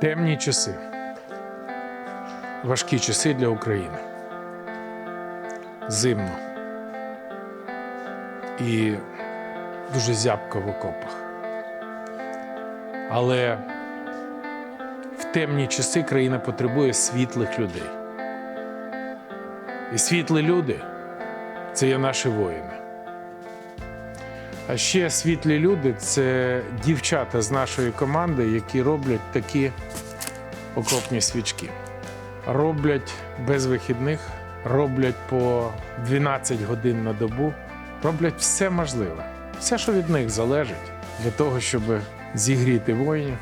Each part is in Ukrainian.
Темні часи. Важкі часи для України. Зимно. І дуже зябко в окопах. Але в темні часи країна потребує світлих людей. І світлі люди це є наші воїни. А ще світлі люди це дівчата з нашої команди, які роблять такі окопні свічки. Роблять без вихідних, роблять по 12 годин на добу, роблять все можливе, все, що від них залежить, для того, щоб зігріти воїнів,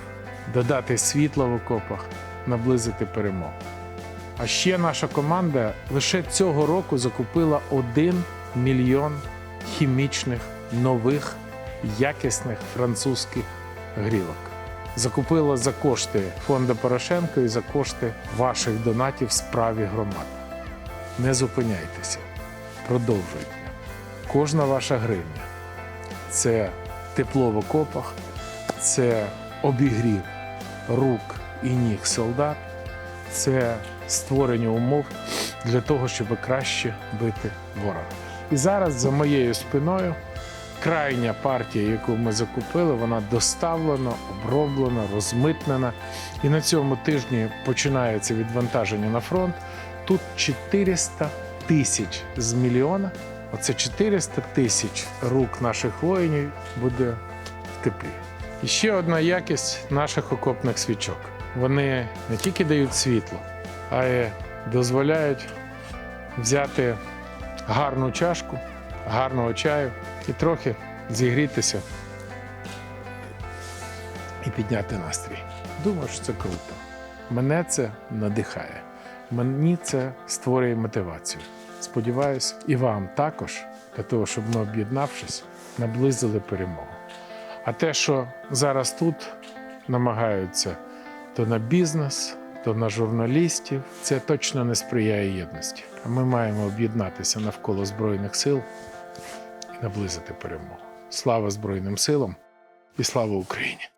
додати світла в окопах, наблизити перемогу. А ще наша команда лише цього року закупила 1 мільйон хімічних нових якісних французьких грілок. Закупила за кошти фонду Порошенко і за кошти ваших донатів справі громад. Не зупиняйтеся, продовжуйте. Кожна ваша гривня це тепло в окопах, це обігрів рук і ніг солдат, це створення умов для того, щоб краще бити ворога. І зараз за моєю спиною крайня партія, яку ми закупили, вона доставлена, оброблена, розмитнена. І на цьому тижні починається відвантаження на фронт. Тут 400 тисяч з мільйона. Оце 400 тисяч рук наших воїнів буде в теплі. І ще одна якість наших окопних свічок. Вони не тільки дають світло, а й дозволяють взяти гарну чашку, гарного чаю і трохи зігрітися і підняти настрій. Думаю, що це круто. Мене це надихає. Мені це створює мотивацію. Сподіваюсь, і вам також, для того, щоб ми, об'єднавшись, наблизили перемогу. А те, що зараз тут намагаються то на бізнес, то на журналістів, це точно не сприяє єдності. А ми маємо об'єднатися навколо Збройних сил наблизити перемогу. Слава Збройним силам і слава Україні!